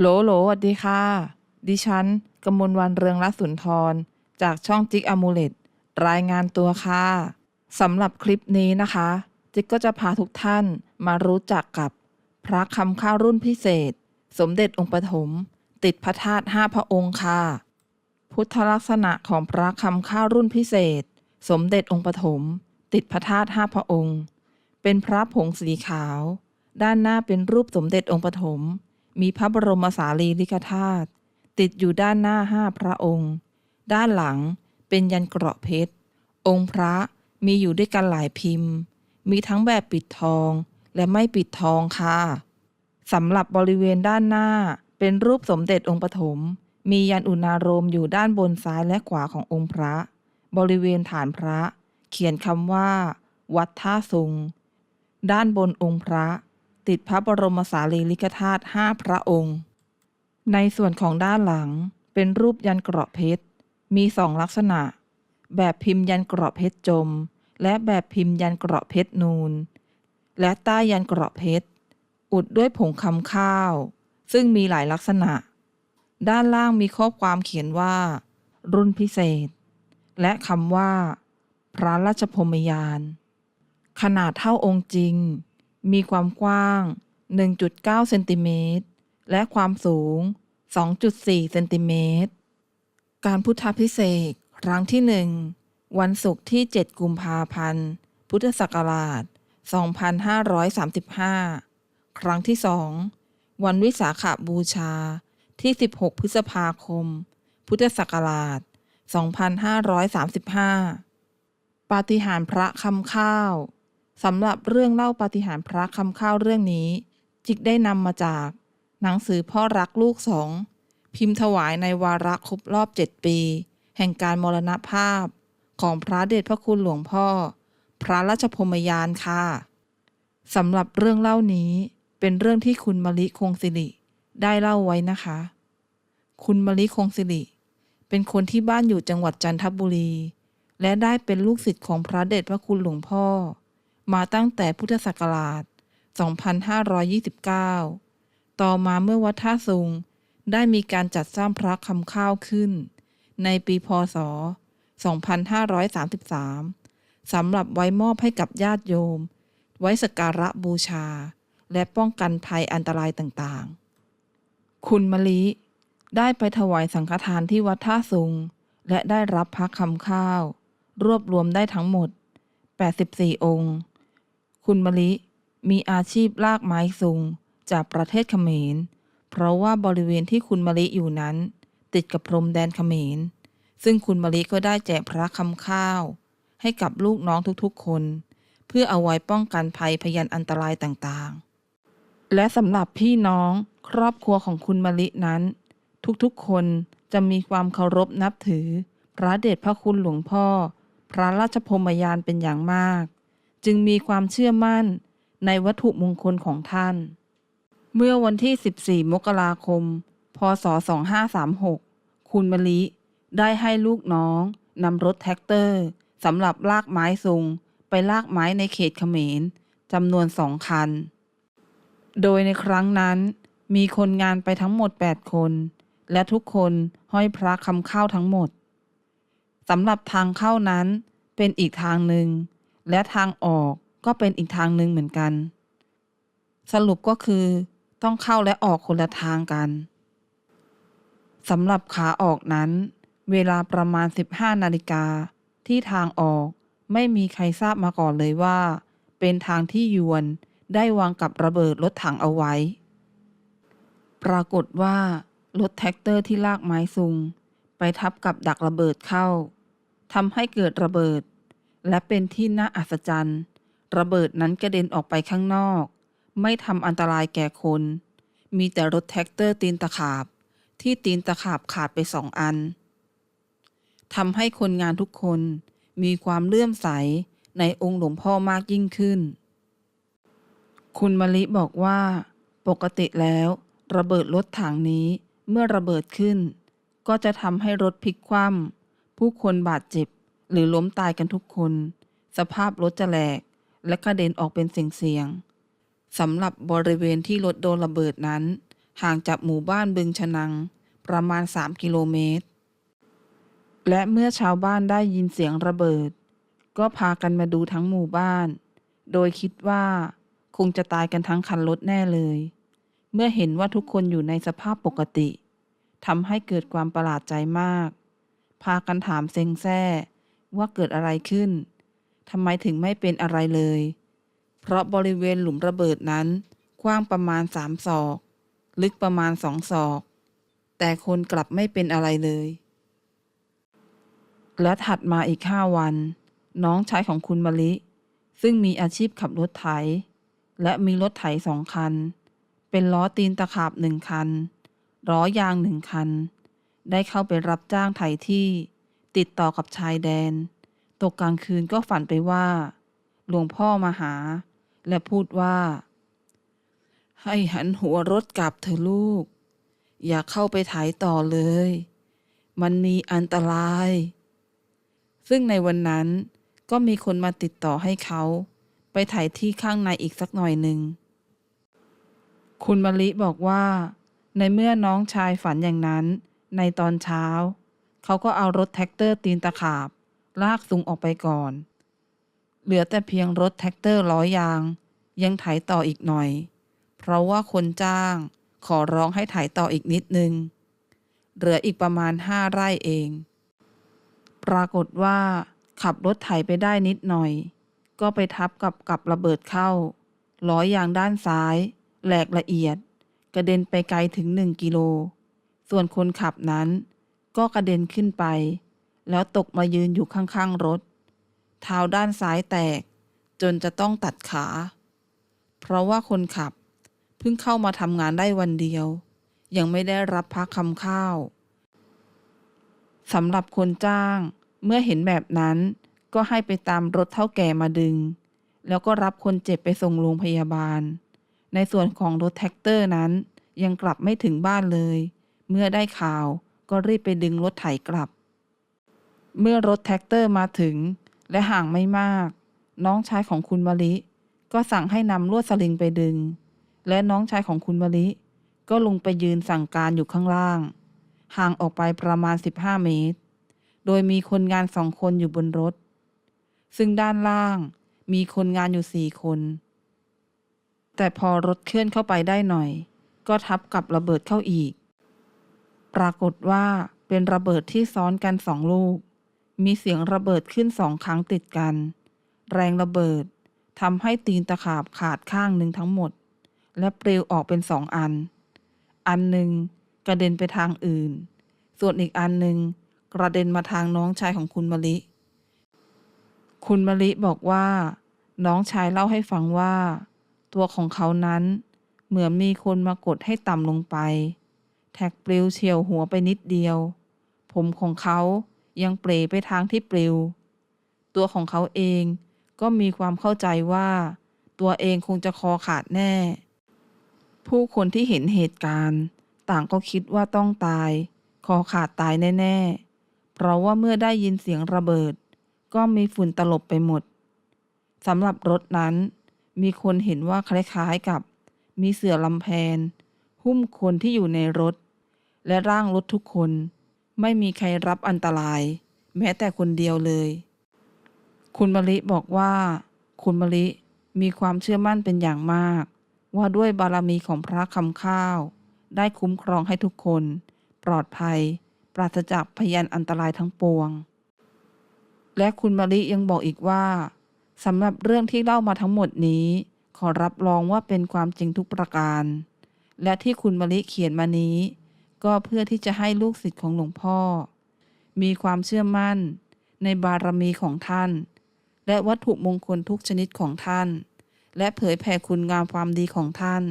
โหลโหลสวัสดีค่ะ ดิฉันกมลวันเรืองรัตน์สุนทร จากช่องจิกอมูเลตรายงานตัวค่ะสำหรับคลิปนี้นะคะ จิกก็จะพาทุกท่านมารู้จักกับพระคำข้าวรุ่นพิเศษ สมเด็จองค์ปฐมติดพระธาตุห้าพระองค์ค่ะ พุทธลักษณะของพระคำข้าวรุ่นพิเศษ สมเด็จองค์ปฐมติดพระธาตุห้าพระองค์ เป็นพระผงสีขาว ด้านหน้าเป็นรูปสมเด็จองค์ปฐม มีพระบรมสารีริกธาตุติดอยู่ด้านหน้าห้าพระองค์ ด้านหลังเป็นยันเกราะเพชร องค์พระมีอยู่ด้วยกันหลายพิมพ์ มีทั้งแบบปิดทองและไม่ปิดทองค่ะสำหรับบริเวณด้านหน้าเป็นรูปสมเด็จองค์ปฐม มียันอุณาโรมอยู่ด้านบนซ้ายและขวาขององค์พระ บริเวณฐานพระ เขียนคำว่า วัดท่าสุงด้านบนองค์พระ ติดพระบรมสารีริกธาตุห้าพระองค์ ในส่วนของด้านหลังเป็นรูปยันเกราะเพชร มีสองลักษณะ แบบพิมพ์ยันเกราะเพชรจม และแบบพิมพ์ยันเกราะเพชรนูน และใต้ยันเกราะเพชร อุดด้วยผงคำข้าว ซึ่งมีหลายลักษณะ ด้านล่างมีข้อความเขียนว่า รุ่นพิเศษ และคำว่า พระราชพมยาน ขนาดเท่าองค์จริง มีความกว้าง 1.9 เซนติเมตร และความสูง 2.4 เซนติเมตร การพุทธพิเศษครั้งที่หนึ่งวันศุกร์ที่ 7 กุมภาพันธ์ พุทธศักราช 2535 ครั้งที่สองวันวิสาขบูชาที่ 16 พฤษภาคม พุทธศักราช 2535 ปาฏิหาริย์พระคำข้าว สำหรับเรื่องเล่าปาฏิหาริย์พระคำข้าวเรื่องนี้ จิกได้นำมาจาก หนังสือพ่อรักลูกสองพิมพ์ถวายในวาระครบรอบเจ็ดปี แห่งการมรณภาพ ของพระเดชพระคุณหลวงพ่อ พระราชพมยานค่ะสำหรับเรื่องเล่านี้เป็นเรื่องที่คุณมะลิคงสิริได้เล่าไว้นะคะ คุณมะลิคงสิริเป็นคนที่บ้านอยู่จังหวัดจันทบุรี และได้เป็นลูกศิษย์ของพระเดชพระคุณหลวงพ่อ มาตั้งแต่พุทธศักราช 2529 ต่อมาเมื่อวัดท่าสุงได้มีการจัดสร้างพระคำข้าวขึ้น ในปีพศ 2533 สำหรับไว้มอบให้กับญาติโยม ไว้สักการะบูชา และป้องกันภัยอันตรายต่างๆ คุณมะลิได้ไปถวายสังฆทานที่วัดท่าสุง และได้รับพระคำข้าว รวบรวมได้ทั้งหมด 84 องค์ คุณมะลิมีอาชีพลากไม้ซุงจากประเทศเขมร เพราะว่าบริเวณที่คุณมะลิอยู่นั้น ติดกับพรมแดนเขมร ซึ่งคุณมะลิก็ได้แจกพระคำข้าว ให้กับลูกน้องทุกๆคน เพื่อเอาไว้ป้องกันภัยพยันอันตรายต่างๆ และสำหรับพี่น้องครอบครัวของคุณมะลินั้น ทุกๆคนจะมีความเคารพนับถือ พระเดชพระคุณหลวงพ่อ พระราชพมยานเป็นอย่างมาก จึงมีความเชื่อมั่นในวัตถุมงคลของท่าน เมื่อวันที่ 14 มกราคม พศ 2536 คุณมะลิได้ให้ลูกน้องนำรถแท็กเตอร์สำหรับลากไม้ซุงไปลากไม้ในเขตเขมรจำนวนสองคัน โดยในครั้งนั้นมีคนงานไปทั้งหมด 8 คน และทุกคนห้อยพระคำเข้าทั้งหมดสำหรับทางเข้านั้นเป็นอีกทางหนึ่ง และทางออกก็เป็นอีกทางหนึ่งเหมือนกัน สรุปก็คือต้องเข้าและออกคนละทางกันสำหรับขาออกนั้น เวลาประมาณ 15 นาฬิกาที่ทางออกไม่มีใครทราบมาก่อนเลยว่า เป็นทางที่ยวนได้วางกับระเบิดรถถังเอาไว้ ปรากฏว่ารถแท็กเตอร์ที่ลากไม้ซุง ไปทับกับดักระเบิดเข้าทำให้เกิดระเบิด และเป็นที่น่าอัศจรรย์ ระเบิดนั้นกระเด็นออกไปข้างนอก ไม่ทำอันตรายแก่คน มีแต่รถแท็กเตอร์ตีนตะขาบ ที่ตีนตะขาบขาดไปสองอันทำให้คนงานทุกคนมีความเลื่อมใสในองค์หลวงพ่อมากยิ่งขึ้น คุณมะลิบอกว่า ปกติแล้ว ระเบิดรถถังนี้เมื่อระเบิดขึ้น ก็จะทำให้รถพลิกคว่ำผู้คนบาดเจ็บ หรือล้มตายกันทุกคน สภาพรถจะแหลก และกระเด็นออกเป็นเสียงๆสำหรับบริเวณที่รถโดนระเบิดนั้น ห่างจากหมู่บ้านบึงชนัง ประมาณ 3 กิโลเมตร และเมื่อชาวบ้านได้ยินเสียงระเบิด ก็พากันมาดูทั้งหมู่บ้าน โดยคิดว่า คงจะตายกันทั้งคันรถแน่เลย เมื่อเห็นว่าทุกคนอยู่ในสภาพปกติทำให้เกิดความประหลาดใจมาก พากันถามเซ็งแซ่ ว่าเกิดอะไรขึ้นทำไมถึงไม่เป็นอะไรเลย เพราะบริเวณหลุมระเบิดนั้น กว้างประมาณสามศอก ลึกประมาณสองศอก แต่คนกลับไม่เป็นอะไรเลย และถัดมาอีกห้าวัน น้องชายของคุณมะลิ ซึ่งมีอาชีพขับรถไถ และมีรถไถสองคัน เป็นล้อตีนตะขาบหนึ่งคันล้อยางหนึ่งคัน ได้เข้าไปรับจ้างไถที่ ติดต่อกับชายแดน ตกกลางคืนก็ฝันไปว่า หลวงพ่อมาหา และพูดว่า ให้หันหัวรถกลับเถอะลูก อย่าเข้าไปไถต่อเลย มันมีอันตราย ซึ่งในวันนั้นก็มีคนมาติดต่อให้เขา ไปไถที่ข้างในอีกสักหน่อยหนึ่ง คุณมะลิบอกว่า ในเมื่อน้องชายฝันอย่างนั้น ในตอนเช้า เขาก็เอารถแท็กเตอร์ตีนตะขาบ ลากซุงออกไปก่อน เหลือแต่เพียงรถแท็กเตอร์ล้อยาง ยังไถต่ออีกหน่อย เพราะว่าคนจ้างขอร้องให้ไถต่ออีกนิดนึง เหลืออีกประมาณห้าไร่เอง ปรากฏว่าขับรถไถไปได้นิดหน่อย ก็ไปทับกับกับระเบิดเข้า ล้อยางด้านซ้าย แหลกละเอียด กระเด็นไปไกลถึงหนึ่งกิโล ส่วนคนขับนั้น ก็กระเด็นขึ้นไป แล้วตกมายืนอยู่ข้างๆรถ เท้าด้านซ้ายแตก จนจะต้องตัดขา เพราะว่าคนขับเพิ่งเข้ามาทำงานได้วันเดียว ยังไม่ได้รับพักคำข้าวสำหรับคนจ้างเมื่อเห็นแบบนั้นก็ให้ไปตามรถเท่าแก่มาดึง แล้วก็รับคนเจ็บไปส่งโรงพยาบาล ในส่วนของรถแท็กเตอร์นั้นยังกลับไม่ถึงบ้านเลย เมื่อได้ข่าว ก็รีบไปดึงรถไถกลับ เมื่อรถแท็กเตอร์มาถึง และห่างไม่มาก น้องชายของคุณมะลิ ก็สั่งให้นำลวดสลิงไปดึง และน้องชายของคุณมะลิ ก็ลงไปยืนสั่งการอยู่ข้างล่าง ห่างออกไปประมาณ 15 เมตร โดยมีคนงานสองคนอยู่บนรถ ซึ่งด้านล่างมีคนงานอยู่สี่คน แต่พอรถเคลื่อนเข้าไปได้หน่อย ก็ทับกับระเบิดเข้าอีก ปรากฏว่าเป็นระเบิดที่ซ้อนกันสองลูก มีเสียงระเบิดขึ้นสองครั้งติดกัน แรงระเบิดทำให้ตีนตะขาบขาดข้างหนึ่งทั้งหมด และปลิวออกเป็นสองอัน อันหนึ่งกระเด็นไปทางอื่น ส่วนอีกอันหนึ่งกระเด็นมาทางน้องชายของคุณมะลิ คุณมะลิบอกว่า น้องชายเล่าให้ฟังว่า ตัวของเขานั้น เหมือนมีคนมากดให้ต่ำลงไป แท็กปลิวเฉียวหัวไปนิดเดียว ผมของเขายังเปรไปทางที่ปลิว ตัวของเขาเองก็มีความเข้าใจว่า ตัวเองคงจะคอขาดแน่ ผู้คนที่เห็นเหตุการณ์ ต่างก็คิดว่าต้องตาย คอขาดตายแน่ ๆ เพราะว่าเมื่อได้ยินเสียงระเบิด ก็มีฝุ่นตลบไปหมดสำหรับรถนั้น มีคนเห็นว่าคล้ายๆกับ มีเสือลำแพน หุ้มคนที่อยู่ในรถ และร่างรถทุกคน ไม่มีใครรับอันตราย แม้แต่คนเดียวเลย คุณมะลิบอกว่า คุณมะลิมีความเชื่อมั่นเป็นอย่างมาก ว่าด้วยบารมีของพระคำข้าว ได้คุ้มครองให้ทุกคน ปลอดภัย ปราศจากพยานอันตรายทั้งปวง และคุณมะลิยังบอกอีกว่าสำหรับเรื่องที่เล่ามาทั้งหมดนี้ ขอรับรองว่าเป็นความจริงทุกประการ และที่คุณมะลิเขียนมานี้ ก็เพื่อที่จะให้ลูกศิษย์ของหลวงพ่อ มีความเชื่อมั่นในบารมีของท่าน และวัตถุมงคลทุกชนิดของท่าน และเผยแผ่คุณงามความดีของท่าน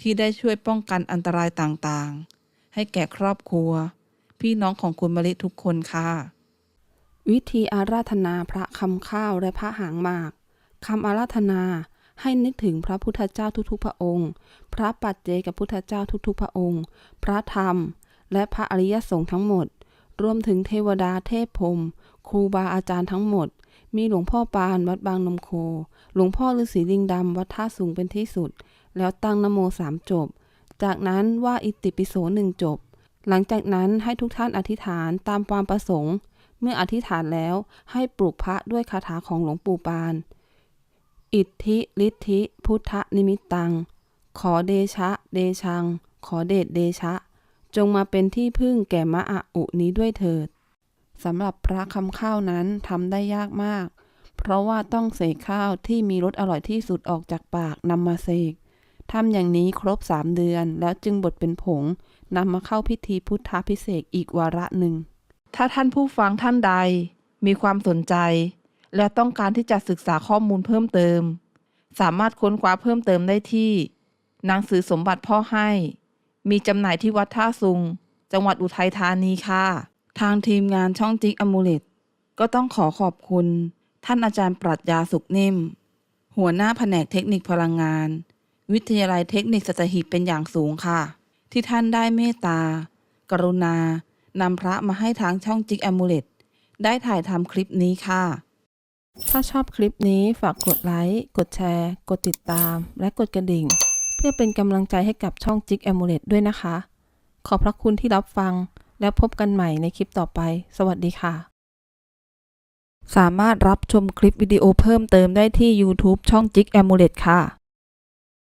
ที่ได้ช่วยป้องกันอันตรายต่างๆ ให้แก่ครอบครัว พี่น้องของคุณมะลิทุกคนค่ะ วิธีอาราธนาพระคำข้าวและพระหางหมากคำอาราธนา ให้นึกถึงพระพุทธเจ้าทุกๆพระองค์ พระปัจเจกพุทธเจ้าทุกๆพระองค์ พระธรรม และพระอริยสงฆ์ทั้งหมด รวมถึงเทวดาเทพพรมครูบาอาจารย์ทั้งหมด มีหลวงพ่อปานวัดบางนมโค หลวงพ่อฤาษีลิงดำวัดท่าสูงเป็นที่สุด แล้วตั้งนโมสามจบ จากนั้นว่าอิติปิโสหนึ่งจบ หลังจากนั้นให้ทุกท่านอธิษฐานตามความประสงค์ เมื่ออธิษฐานแล้วให้ปลูกพระด้วยคาถาของหลวงปู่ปาน อิทธิฤทธิพุทธนิมิตตัง ขอเดชะ เดชัง ขอเดชเดชะ จงมาเป็นที่พึ่งแก่มะอะอุนี้ด้วยเถิดสำหรับพระคำข้าวนั้นทำได้ยากมาก เพราะว่าต้องเสกข้าวที่มีรสอร่อยที่สุดออกจากปากนำมาเสกทำอย่างนี้ครบสามเดือน แล้วจึงบดเป็นผงนำมาเข้าพิธีพุทธพิเศษอีกวาระหนึ่ง ถ้าท่านผู้ฟังท่านใด มีความสนใจ และต้องการที่จะศึกษาข้อมูลเพิ่มเติม สามารถค้นคว้าเพิ่มเติมได้ที่ หนังสือสมบัติพ่อให้ มีจำหน่ายที่วัดท่าซุง จังหวัดอุทัยธานีค่ะ ทางทีมงานช่องจิกอมูเลตก็ต้องขอขอบคุณ ท่านอาจารย์ปรัชญาสุขนิ่ม หัวหน้าแผนกเทคนิคพลังงาน วิทยาลัยเทคนิคสัตหีบเป็นอย่างสูงค่ะ ที่ท่านได้เมตตา กรุณานำพระมาให้ทางช่องจิกอมูเลตได้ถ่ายทำคลิปนี้ค่ะ ถ้าชอบคลิปนี้ฝากกดไลค์ กดแชร์ กดติดตาม และกดกระดิ่ง เพื่อเป็นกำลังใจให้กับช่องจิกแอมูเลตด้วยนะคะ ขอบพระคุณที่รับฟัง แล้วพบกันใหม่ในคลิปต่อไป สวัสดีค่ะ สามารถรับชมคลิปวิดีโอเพิ่มเติมได้ที่ YouTube ช่องจิกแอมูเลตค่ะ